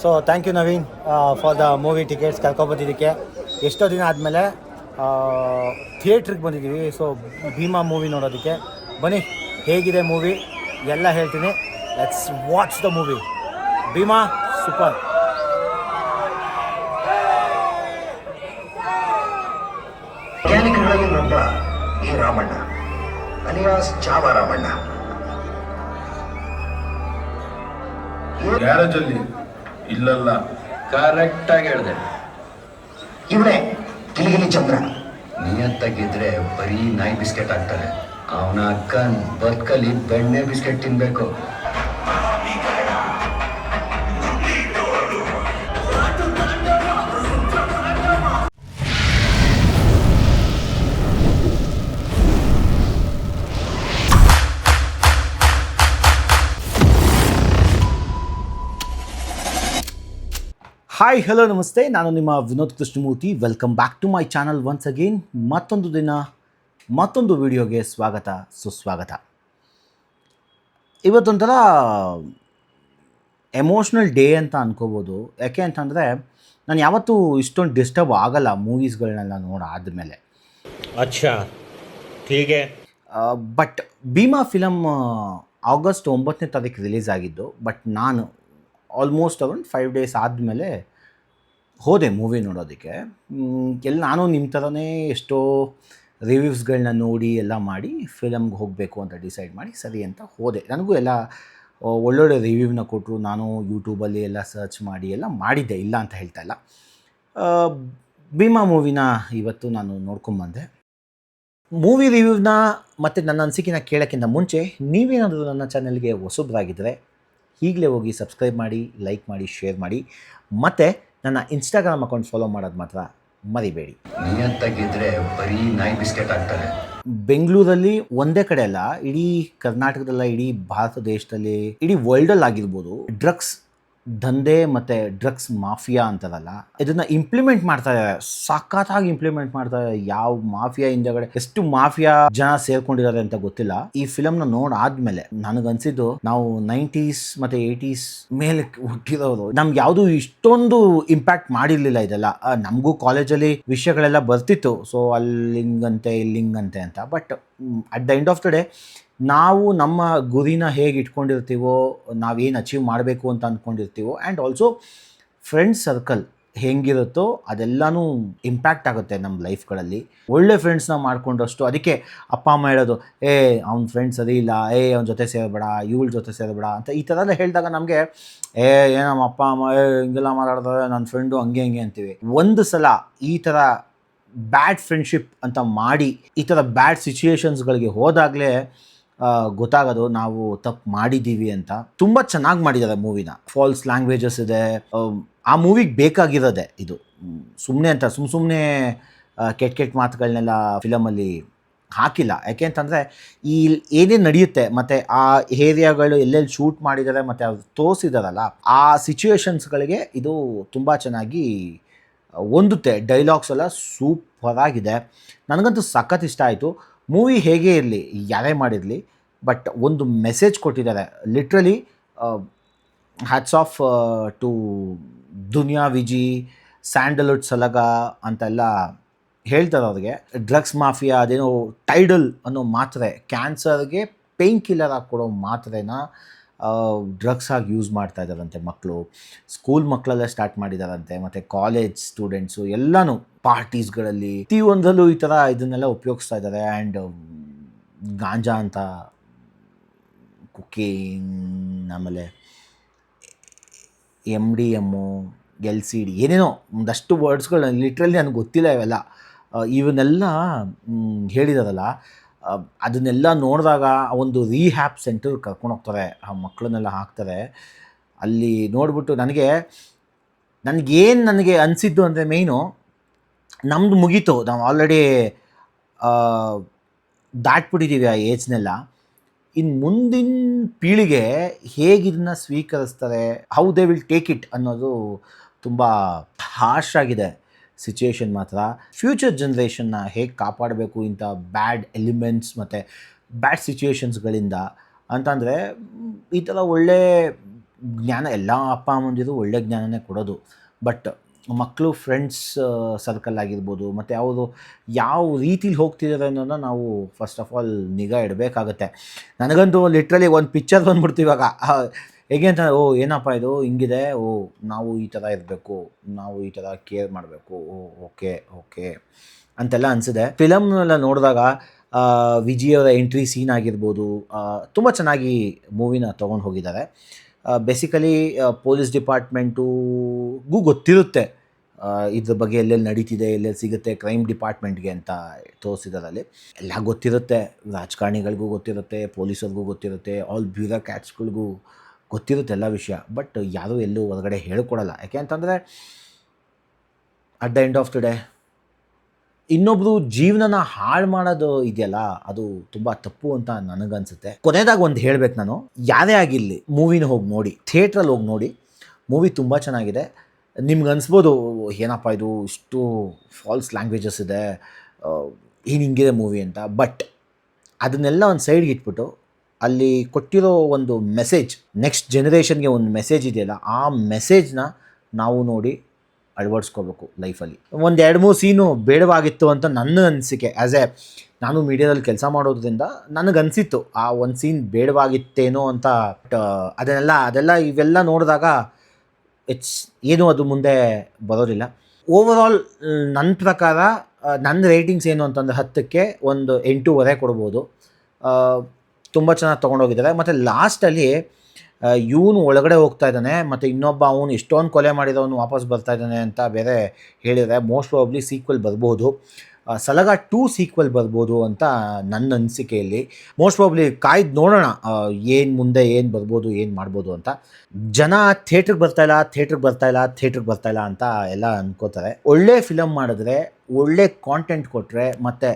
So thank you Naveen for the movie tickets ಕರ್ಕೊಬಂದಿದ್ದಕ್ಕೆ. ಎಷ್ಟೋ ದಿನ ಆದಮೇಲೆ ಥಿಯೇಟ್ರಿಗೆ ಬಂದಿದ್ದೀವಿ. ಸೊ ಭೀಮಾ ಮೂವಿ ನೋಡೋದಕ್ಕೆ. ಬನ್ನಿ, ಹೇಗಿದೆ ಮೂವಿ ಎಲ್ಲ ಹೇಳ್ತೀನಿ. Let's watch the movie Bhima super alias Chavaramanna ಗ್ಯಾರೇಜಲ್ಲಿ garage ಅಲ್ಲಿ ಇಲ್ಲಲ್ಲ. ಕರೆಕ್ಟ್ ಆಗಿ ಹೇಳಿದೆ. ಇವನೇ ಕಿಲಿಗಿಲಿ ಚಂದ್ರ. ನಿಯತ್ತಾಗಿದ್ರೆ ಬರೀ ನಾಯಿ ಬಿಸ್ಕೆಟ್ ಹಾಕ್ತಾರೆ ಅವನ ಅಕ್ಕನ್ ಬದುಕಲ್ಲಿ ಬೆಣ್ಣೆ ಬಿಸ್ಕೆಟ್ ತಿನ್ಬೇಕು. ಹಾಯ್ ಹಲೋ ನಮಸ್ತೆ. ನಾನು ನಿಮ್ಮ Vinod Krishnamurthy. Welcome back to my channel once again ಮತ್ತೊಂದು ದಿನ ಮತ್ತೊಂದು ವಿಡಿಯೋಗೆ ಸ್ವಾಗತ ಸುಸ್ವಾಗತ. ಇವತ್ತೊಂಥರ ಎಮೋಷ್ನಲ್ ಡೇ ಅಂತ ಅನ್ಕೋಬೋದು. ಯಾಕೆ ಅಂತಂದರೆ ನಾನು ಯಾವತ್ತೂ ಇಷ್ಟೊಂದು ಡಿಸ್ಟರ್ಬ್ ಆಗಲ್ಲ ಮೂವೀಸ್ಗಳನ್ನೆಲ್ಲ ನೋಡಾದ ಮೇಲೆ ಅಚ್ಚಾ. ಹೀಗೆ? ಬಟ್ ಭೀಮಾ ಫಿಲಮ್ ಆಗಸ್ಟ್ ಒಂಬತ್ತನೇ ತಾರೀಕು ರಿಲೀಸ್ ಆಗಿದ್ದು ಬಟ್ ನಾನು ಆಲ್ಮೋಸ್ಟ್ ಅರೌಂಡ್ ಫೈವ್ ಡೇಸ್ ಆದಮೇಲೆ ಹೋದೆ ಮೂವಿ ನೋಡೋದಕ್ಕೆ. ಎಲ್ಲಿ ನಾನು ನಿಮ್ಮ ಥರನೇ ಎಷ್ಟೋ ರಿವ್ಯೂಸ್ಗಳನ್ನ ನೋಡಿ ಎಲ್ಲ ಮಾಡಿ ಫಿಲಮ್ಗೆ ಹೋಗಬೇಕು ಅಂತ ಡಿಸೈಡ್ ಮಾಡಿ ಸರಿ ಅಂತ ಹೋದೆ. ನನಗೂ ಎಲ್ಲ ಒಳ್ಳೊಳ್ಳೆ ರಿವ್ಯೂವ್ನ ಕೊಟ್ಟರು ನಾನು ಯೂಟ್ಯೂಬಲ್ಲಿ ಎಲ್ಲ ಸರ್ಚ್ ಮಾಡಿ ಎಲ್ಲ ಮಾಡಿದ್ದೆ. ಇಲ್ಲ ಅಂತ ಹೇಳ್ತಾ ಇಲ್ಲ. ಭೀಮಾ ಮೂವಿನ ಇವತ್ತು ನಾನು ನೋಡ್ಕೊಂಬಂದೆ ಮೂವಿ ರಿವ್ಯೂವ್ನ ಮತ್ತು ನನ್ನ ಅನಿಸಿಕೆನ ಕೇಳೋಕ್ಕಿಂತ ಮುಂಚೆ ನೀವೇನಾದರೂ ನನ್ನ ಚಾನಲ್ಗೆ ಹೊಸಬ್ರಾಗಿದ್ದರೆ ಈಗಲೇ ಹೋಗಿ ಸಬ್ಸ್ಕ್ರೈಬ್ ಮಾಡಿ ಲೈಕ್ ಮಾಡಿ ಶೇರ್ ಮಾಡಿ. ಮತ್ತು ನನ್ನ ಇನ್ಸ್ಟಾಗ್ರಾಮ್ ಅಕೌಂಟ್ ಫಾಲೋ ಮಾಡೋದು ಮಾತ್ರ ಮರಿಬೇಡಿ. ನಿಯತ್ತಾಗಿದ್ದರೆ ಬರೀ ನಾಯಿ ಬಿಸ್ಕೆಟ್ ಆಗ್ತಾರೆ ಬೆಂಗಳೂರಲ್ಲಿ ಒಂದೇ ಕಡೆ ಅಲ್ಲ ಇಡೀ ಕರ್ನಾಟಕದಲ್ಲ ಇಡೀ ಭಾರತ ದೇಶದಲ್ಲಿ ಇಡೀ ವರ್ಲ್ಡಲ್ಲಿ ಆಗಿರ್ಬೋದು ಡ್ರಗ್ಸ್ ದಂಧೆ ಮತ್ತು ಡ್ರಗ್ಸ್ ಮಾಫಿಯಾ ಅಂತದಲ್ಲ, ಇದನ್ನು ಇಂಪ್ಲಿಮೆಂಟ್ ಮಾಡ್ತಾ ಸಖತ್ತಾಗಿ ಇಂಪ್ಲಿಮೆಂಟ್ ಮಾಡ್ತಾ ಯಾವ ಮಾಫಿಯಾ ಹಿಂದೆಗಡೆ ಎಷ್ಟು ಮಾಫಿಯಾ ಜನ ಸೇರ್ಕೊಂಡಿದ್ದಾರೆ ಅಂತ ಗೊತ್ತಿಲ್ಲ. ಈ ಫಿಲಮ್ನ ನೋಡಾದ್ಮೇಲೆ ನನಗನ್ಸಿದ್ದು ನಾವು ನೈಂಟೀಸ್ ಮತ್ತು ಏಯ್ಟೀಸ್ ಮೇಲೆ ಹುಟ್ಟಿರೋರು ನಮ್ಗೆ ಯಾವುದು ಇಷ್ಟೊಂದು ಇಂಪ್ಯಾಕ್ಟ್ ಮಾಡಿರಲಿಲ್ಲ ಇದೆಲ್ಲ. ನಮಗೂ ಕಾಲೇಜಲ್ಲಿ ವಿಷಯಗಳೆಲ್ಲ ಬರ್ತಿತ್ತು. ಸೊ ಅಲ್ಲಿಂಗಂತೆ, ಇಲ್ಲಿಂಗಂತೆ ಅಂತ. But at the end of the day ನಾವು ನಮ್ಮ ಗುರಿನ ಹೇಗೆ ಇಟ್ಕೊಂಡಿರ್ತೀವೋ ನಾವೇನು ಅಚೀವ್ ಮಾಡಬೇಕು ಅಂತ ಅಂದ್ಕೊಂಡಿರ್ತೀವೋ ಆ್ಯಂಡ್ ಆಲ್ಸೋ ಫ್ರೆಂಡ್ಸ್ ಸರ್ಕಲ್ ಹೆಂಗಿರುತ್ತೋ ಅದೆಲ್ಲನೂ ಇಂಪ್ಯಾಕ್ಟ್ ಆಗುತ್ತೆ ನಮ್ಮ ಲೈಫ್ಗಳಲ್ಲಿ ಒಳ್ಳೆ ಫ್ರೆಂಡ್ಸ್ನ ಮಾಡ್ಕೊಂಡಷ್ಟು ಅದಕ್ಕೆ ಅಪ್ಪ, ಅಮ್ಮ ಹೇಳೋದು, ಏ, ಅವ್ನ ಫ್ರೆಂಡ್ಸ್ ಸರಿ ಇಲ್ಲ, ಏ, ಅವ್ನ ಜೊತೆ ಸೇರಬೇಡ, ಇವಳ ಜೊತೆ ಸೇರಬೇಡ ಅಂತ ಈ ಥರ ಎಲ್ಲ ಹೇಳಿದಾಗ ನಮಗೆ, ಏ ಏ ನಮ್ಮ ಅಪ್ಪ, ಅಮ್ಮ, ಏ, ಹಿಂಗೆಲ್ಲ ಮಾತಾಡ್ತಾರೆ ನನ್ನ ಫ್ರೆಂಡು ಹಂಗೆ ಹಂಗೆ ಅಂತೀವಿ. ಒಂದು ಸಲ ಈ ಥರ ಬ್ಯಾಡ್ ಫ್ರೆಂಡ್ಶಿಪ್ ಅಂತ ಮಾಡಿ, ಈ ಥರ ಬ್ಯಾಡ್ ಸಿಚುಯೇಷನ್ಸ್ಗಳಿಗೆ ಹೋದಾಗಲೇ ಗೊತ್ತಾಗೋದು ನಾವು ತಪ್ಪು ಮಾಡಿದ್ದೀವಿ ಅಂತ. ತುಂಬ ಚೆನ್ನಾಗಿ ಮಾಡಿದ್ದಾರೆ ಮೂವಿನ. ಫಾಲ್ಸ್ ಲ್ಯಾಂಗ್ವೇಜಸ್ ಇದೆ. ಆ ಮೂವಿಗೆ ಬೇಕಾಗಿರೋದೆ ಇದು. ಸುಮ್ಮನೆ ಅಂತ ಸುಮ್ಮ ಸುಮ್ಮನೆ ಕೆಟ್ಟ ಕೆಟ್ಟ ಮಾತುಗಳನ್ನೆಲ್ಲ ಫಿಲಮಲ್ಲಿ ಹಾಕಿಲ್ಲ. ಯಾಕೆ ಅಂತಂದರೆ, ಈ ಏನೇನು ನಡೆಯುತ್ತೆ, ಮತ್ತು ಆ ಏರಿಯಾಗಳು ಎಲ್ಲೆಲ್ಲಿ ಶೂಟ್ ಮಾಡಿದ್ದಾರೆ, ಮತ್ತು ಅವ್ರು ತೋರಿಸಿದಾರಲ್ಲ, ಆ ಸಿಚುವೇಶನ್ಸ್ಗಳಿಗೆ ಇದು ತುಂಬ ಚೆನ್ನಾಗಿ ಹೊಂದುತ್ತೆ. ಡೈಲಾಗ್ಸ್ ಎಲ್ಲ ಸೂಪರಾಗಿದೆ. ನನಗಂತೂ ಸಖತ್ ಇಷ್ಟ ಆಯಿತು. ಮೂವಿ ಹೇಗೆ ಇರಲಿ, ಯಾರೇ ಮಾಡಿರಲಿ ಬಟ್ ಒಂದು ಮೆಸೇಜ್ ಕೊಟ್ಟಿದ್ದಾರೆ. Literally hats off to Duniya Viji Sandalwood Salaga ಅಂತೆಲ್ಲ ಹೇಳ್ತಾರೆ ಅವ್ರಿಗೆ. ಡ್ರಗ್ಸ್ ಮಾಫಿಯಾ ಅದೇನೋ ಟೈಡಲ್ ಅನ್ನೋ ಮಾತ್ರೆ ಕ್ಯಾನ್ಸರ್ಗೆ ಪೇಯ್ನ್ ಕಿಲ್ಲರ್ ಆಗಿ ಕೊಡೋ ಮಾತ್ರೆನ ಡ್ರಗ್ಸ್ ಆಗಿ ಯೂಸ್ ಮಾಡ್ತಾ ಇದ್ದಾರಂತೆ ಮಕ್ಕಳು ಸ್ಕೂಲ್ ಮಕ್ಕಳಲ್ಲೇ ಸ್ಟಾರ್ಟ್ ಮಾಡಿದಾರಂತೆ, ಮತ್ತು ಕಾಲೇಜ್ ಸ್ಟೂಡೆಂಟ್ಸು ಎಲ್ಲನೂ ಪಾರ್ಟೀಸ್ಗಳಲ್ಲಿ ಪ್ರತಿಯೊಂದರಲ್ಲೂ ಈ ಥರ ಇದನ್ನೆಲ್ಲ ಉಪಯೋಗಿಸ್ತಾ ಇದ್ದಾರೆ. ಆ್ಯಂಡ್ ಗಾಂಜಾ ಅಂತ ಕುಕೇನ್ ಆಮೇಲೆ M D M L C D ಏನೇನೋ ಒಂದಷ್ಟು ವರ್ಡ್ಸ್ಗಳು ಲಿಟ್ರಲಿ ನನಗೆ ಗೊತ್ತಿಲ್ಲ ಇವೆಲ್ಲ. ಇವನ್ನೆಲ್ಲ ಹೇಳಿದಾರಲ್ಲ ಅದನ್ನೆಲ್ಲ ನೋಡಿದಾಗ ಒಂದು ರೀಹ್ಯಾಪ್ ಸೆಂಟರ್ ಕರ್ಕೊಂಡು ಹೋಗ್ತಾರೆ. ಆ ಮಕ್ಕಳನ್ನೆಲ್ಲ ಹಾಕ್ತಾರೆ. ಅಲ್ಲಿ ನೋಡಿಬಿಟ್ಟು ನನಗೆ, ನನಗೇನು ನನಗೆ ಅನಿಸಿದ್ದು ಅಂದರೆ ಮೇಯ್ನು ನಮ್ಮದು ಮುಗೀತು. ನಾವು ಆಲ್ರೆಡಿ ದಾಟ್ಬಿಟ್ಟಿದ್ದೀವಿ ಆ ಏಜ್ನೆಲ್ಲ ಇನ್ನು ಮುಂದಿನ ಪೀಳಿಗೆ ಹೇಗಿದನ್ನ ಸ್ವೀಕರಿಸ್ತಾರೆ how they will take it ಅನ್ನೋದು ತುಂಬ ಹಾರ್ಶ್ ಆಗಿದೆ ಸಿಚುಯೇಷನ್ ಮಾತ್ರ. ಫ್ಯೂಚರ್ ಜನ್ರೇಷನ್ನ ಹೇಗೆ ಕಾಪಾಡಬೇಕು ಇಂಥ ಬ್ಯಾಡ್ ಎಲಿಮೆಂಟ್ಸ್ ಮತ್ತು ಬ್ಯಾಡ್ ಸಿಚುಯೇಷನ್ಸ್ಗಳಿಂದ ಅಂತಂದರೆ, ಈ ಥರ ಒಳ್ಳೆ ಜ್ಞಾನ ಎಲ್ಲ ಅಪ್ಪ ಅಮ್ಮಂದಿರು ಒಳ್ಳೆ ಜ್ಞಾನನೇ ಕೊಡೋದು. ಬಟ್ ಮಕ್ಕಳು ಫ್ರೆಂಡ್ಸ್ ಸರ್ಕಲ್ ಆಗಿರ್ಬೋದು, ಮತ್ತು ಅವರು ಯಾವ ರೀತಿಲಿ ಹೋಗ್ತಿದ್ದಾರೆ ಅನ್ನೋದನ್ನ ನಾವು ಫಸ್ಟ್ ಆಫ್ ಆಲ್ ನಿಗಾ ಇಡಬೇಕಾಗತ್ತೆ. ನನಗಂತೂ ಲಿಟ್ರಲಿ ಒಂದು ಪಿಕ್ಚರ್ ಬಂದ್ಬಿಡ್ತು ಇವಾಗ. ಹೇಗೆ ಅಂತ, ಓ, ಏನಪ್ಪ ಇದು? ಹಿಂಗಿದೆ. ಓ, ನಾವು ಈ ಥರ ಇರಬೇಕು. ನಾವು ಈ ಥರ ಕೇರ್ ಮಾಡಬೇಕು. ಓ ಓಕೆ ಓಕೆ ಅಂತೆಲ್ಲ ಅನಿಸಿದೆ ಫಿಲಮ್ನೆಲ್ಲ ನೋಡಿದಾಗ ವಿಜಿಯವರ ಎಂಟ್ರಿ ಸೀನ್ ಆಗಿರ್ಬೋದು ತುಂಬ ಚೆನ್ನಾಗಿ ಮೂವಿನ ತೊಗೊಂಡು ಹೋಗಿದ್ದಾರೆ. ಬೇಸಿಕಲಿ ಪೊಲೀಸ್ ಡಿಪಾರ್ಟ್ಮೆಂಟುಗೂ ಗೊತ್ತಿರುತ್ತೆ. ಇದ್ರ ಬಗ್ಗೆ ಎಲ್ಲೆಲ್ಲಿ ನಡೀತಿದೆ, ಎಲ್ಲೆಲ್ಲಿ ಸಿಗುತ್ತೆ ಕ್ರೈಮ್ ಡಿಪಾರ್ಟ್ಮೆಂಟ್ಗೆ ಅಂತ ತೋರಿಸಿದಾರಲ್ಲಿ. ಎಲ್ಲ ಗೊತ್ತಿರುತ್ತೆ. ರಾಜಕಾರಣಿಗಳಿಗೂ ಗೊತ್ತಿರುತ್ತೆ, ಪೊಲೀಸರಿಗೂ ಗೊತ್ತಿರುತ್ತೆ ಆಲ್ ಬ್ಯೂರೋಕ್ಯಾಟ್ಸ್ಗಳಿಗೂ ಗೊತ್ತಿರುತ್ತೆ ಎಲ್ಲ ವಿಷಯ. ಬಟ್ ಯಾರೂ ಎಲ್ಲೂ ಹೊರಗಡೆ ಹೇಳ್ಕೊಡಲ್ಲ. ಯಾಕೆ ಅಂತಂದರೆ at the end of today ಇನ್ನೊಬ್ರು ಜೀವನನ ಹಾಳು ಮಾಡೋದು ಇದೆಯಲ್ಲ, ಅದು ತುಂಬ ತಪ್ಪು ಅಂತ ನನಗನ್ಸುತ್ತೆ. ಕೊನೆಯದಾಗ ಒಂದು ಹೇಳ್ಬೇಕು ನಾನು. ಯಾರೇ ಆಗಿರಲಿ, ಮೂವಿನ ಹೋಗಿ ನೋಡಿ ಥಿಯೇಟ್ರಲ್ಲಿ ಹೋಗಿ ನೋಡಿ, ಮೂವಿ ತುಂಬ ಚೆನ್ನಾಗಿದೆ. ನಿಮ್ಗೆ ಅನ್ಸ್ಬೋದು ಏನಪ್ಪ ಇದು, ಇಷ್ಟು ಫಾಲ್ಸ್ ಲ್ಯಾಂಗ್ವೇಜಸ್ ಇದೆ ಏನು ಹಿಂಗಿದೆ ಮೂವಿ ಅಂತ. ಬಟ್, ಅದನ್ನೆಲ್ಲ ಒಂದು ಸೈಡ್ಗೆ ಇಟ್ಬಿಟ್ಟು, ಅಲ್ಲಿ ಕೊಟ್ಟಿರೋ ಒಂದು ಮೆಸೇಜ್, ನೆಕ್ಸ್ಟ್ ಜನ್ರೇಷನ್ಗೆ ಒಂದು ಮೆಸೇಜ್ ಇದೆಯಲ್ಲ, ಆ ಮೆಸೇಜ್ನ ನಾವು ನೋಡಿ ಅಳವಡಿಸ್ಕೋಬೇಕು ಲೈಫಲ್ಲಿ. ಒಂದು ಎರಡು ಮೂರು ಸೀನು ಬೇಡವಾಗಿತ್ತು ಅಂತ ನನ್ನ ಅನಿಸಿಕೆ. ಆ್ಯಸ್ ಎ ನಾನು ಮೀಡಿಯಾದಲ್ಲಿ ಕೆಲಸ ಮಾಡೋದ್ರಿಂದ ನನಗನ್ಸಿತ್ತು ಆ ಒಂದು ಸೀನ್ ಬೇಡವಾಗಿತ್ತೇನೋ ಅಂತ. ಅದನ್ನೆಲ್ಲ, ಅದೆಲ್ಲ ಇವೆಲ್ಲ ನೋಡಿದಾಗ ಇಟ್ಸ್ ಏನು ಅದು ಮುಂದೆ ಬರೋದಿಲ್ಲ. ಓವರಾಲ್ ನನ್ನ ಪ್ರಕಾರ ನನ್ನ ರೇಟಿಂಗ್ಸ್ ಏನು ಅಂತಂದರೆ ಹತ್ತಕ್ಕೆ ಒಂದು ಎಂಟೂವರೆ ಕೊಡ್ಬೋದು. ತುಂಬ ಚೆನ್ನಾಗಿ ತೊಗೊಂಡೋಗಿದ್ದಾರೆ. ಮತ್ತು ಲಾಸ್ಟಲ್ಲಿ ಇವನು ಒಳಗಡೆ ಹೋಗ್ತಾ ಇದ್ದಾನೆ, ಮತ್ತು ಇನ್ನೊಬ್ಬ ಅವನು ಎಷ್ಟೊಂದು ಕೊಲೆ ಮಾಡಿದವನು ವಾಪಸ್ ಬರ್ತಾ ಇದ್ದಾನೆ ಅಂತ ಬೇರೆ ಹೇಳಿದರೆ ಮೋಸ್ಟ್ ಪ್ರಾಬ್ಲಿ ಸೀಕ್ವೆಲ್ ಬರ್ಬೋದು. ಸಲಗ ಟೂ ಸೀಕ್ವೆಲ್ ಬರ್ಬೋದು ಅಂತ ನನ್ನ ಅನಿಸಿಕೆಯಲ್ಲಿ. ಮೋಸ್ಟ್ ಪ್ರಾಬ್ಲಿ ಕಾಯ್ದು ನೋಡೋಣ ಏನು ಮುಂದೆ ಏನು ಬರ್ಬೋದು, ಏನು ಮಾಡ್ಬೋದು ಅಂತ. ಜನ ಥಿಯೇಟ್ರಿಗೆ ಬರ್ತಾಯಿಲ್ಲ ಥಿಯೇಟ್ರಿಗೆ ಬರ್ತಾ ಇಲ್ಲ, ಥಿಯೇಟ್ರಿಗೆ ಬರ್ತಾಯಿಲ್ಲ ಅಂತ ಎಲ್ಲ ಅನ್ಕೋತಾರೆ. ಒಳ್ಳೆ ಫಿಲಮ್ ಮಾಡಿದ್ರೆ, ಒಳ್ಳೆ ಕಾಂಟೆಂಟ್ ಕೊಟ್ಟರೆ ಮತ್ತು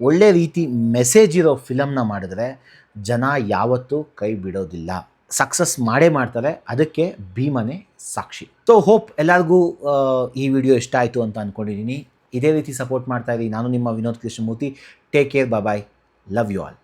ಒಳ್ಳೆ ರೀತಿ ಮೆಸೇಜ್ ಇರೋ ಫಿಲಮ್ನ ಮಾಡಿದ್ರೆ ಜನ ಯಾವತ್ತೂ ಕೈ ಬಿಡೋದಿಲ್ಲ. ಸಕ್ಸಸ್ ಮಾಡೇ ಮಾಡ್ತಾರೆ, ಅದಕ್ಕೆ ಭೀಮನೆ ಸಾಕ್ಷಿ. ಸೊ ಹೋಪ್ ಎಲ್ಲರಿಗೂ ಈ ವಿಡಿಯೋ ಇಷ್ಟ ಆಯಿತು ಅಂತ ಅಂದ್ಕೊಂಡಿದ್ದೀನಿ ಇದೇ ರೀತಿ ಸಪೋರ್ಟ್ ಮಾಡ್ತಾ ಇದ್ದೀನಿ ನಾನು ನಿಮ್ಮ Vinod Krishnamurthy. Take care bye love you all